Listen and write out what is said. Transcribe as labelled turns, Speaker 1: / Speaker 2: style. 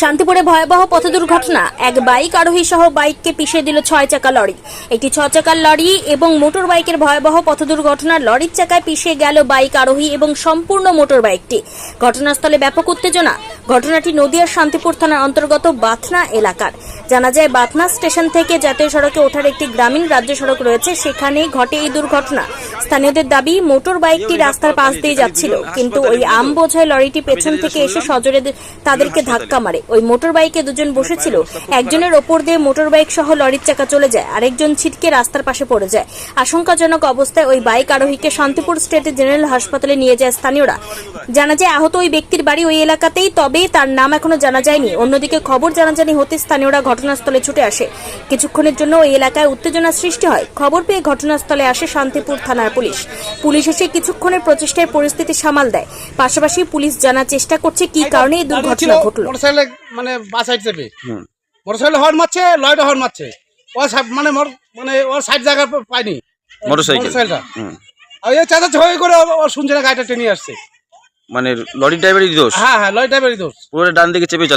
Speaker 1: শান্তিপুরে ভয়াবহ পথ দুর্ঘটনা এক বাইক আরোহী সহ বাইককে পিষে দিল ছয় চাকা লরি। একটি ছ চাকার লরি এবং মোটর বাইকের ভয়াবহ পথ দুর্ঘটনা লরির চাকায় পিষে গেল বাইক আরোহী এবং সম্পূর্ণ মোটর বাইকটি ঘটনাস্থলে ব্যাপক উত্তেজনা। ঘটনাটি নদিয়ার শান্তিপুর থানার অন্তর্গত বাথনা এলাকার। জানা যায় বাথনা স্টেশন থেকে জাতীয় সড়কে ওঠার একটি গ্রামীণ রাজ্য সড়ক রয়েছে। সেখানে ঘটে এই দুর্ঘটনা। স্থানীয়দের দাবি মোটর বাইকটি রাস্তার পাশ দিয়ে যাচ্ছিল, কিন্তু ওই আম বোঝায় লরিটি পেছন থেকে এসে সজোরে তাদেরকে ধাক্কা মারে। ওই মোটর বাইকে দুজন বসেছিল। একজনের ওপর দিয়ে মোটর বাইক সহ লরির চাকা চলে যায়, আরেকজন ছিটকে রাস্তার পাশে পড়ে যায়। আশঙ্কাজনক অবস্থায় ওই বাইক আরোহীকে শান্তিপুর স্টেট জেনারেল হাসপাতালে নিয়ে যায় স্থানীয়রা। জানা যায়, আহত ওই ব্যক্তির বাড়ি ওই এলাকাতেই, তবে তার নাম এখনও জানা যায়নি। অন্যদিকে খবর জানাজানি হতে স্থানীয়রা ঘটনাস্থলে ছুটে আসে। কিছুক্ষণের জন্য ওই এলাকায় উত্তেজনা সৃষ্টি হয়। খবর পেয়ে ঘটনাস্থলে আসে শান্তিপুর থানার পুলিশ। পুলিশ এসে কিছুক্ষণের প্রচেষ্টায় পরিস্থিতি সামাল দেয়। পাশাপাশি পুলিশ জানার চেষ্টা করছে কি কারণে এই দুর্ঘটনা ঘটলো।
Speaker 2: মানে বা সাইড চেপে। মোটরসাইকেল হর্ন মারছে লয়টা হর্ন মারছে। ও মানে মোর মানে ওর সাইড জায়গা পাইনি
Speaker 3: মোটরসাইকেল।
Speaker 2: মোটরসাইকেলটা। আর এই চাচা ছয় করে ও শুনছে না গাড়িটা টেনে আসছে।
Speaker 3: মানে লরি ড্রাইভারই দোষ?
Speaker 2: হ্যাঁ হ্যাঁ লরি ড্রাইভারই দোষ।
Speaker 3: পুরো ডান দিকে চেপে চালে।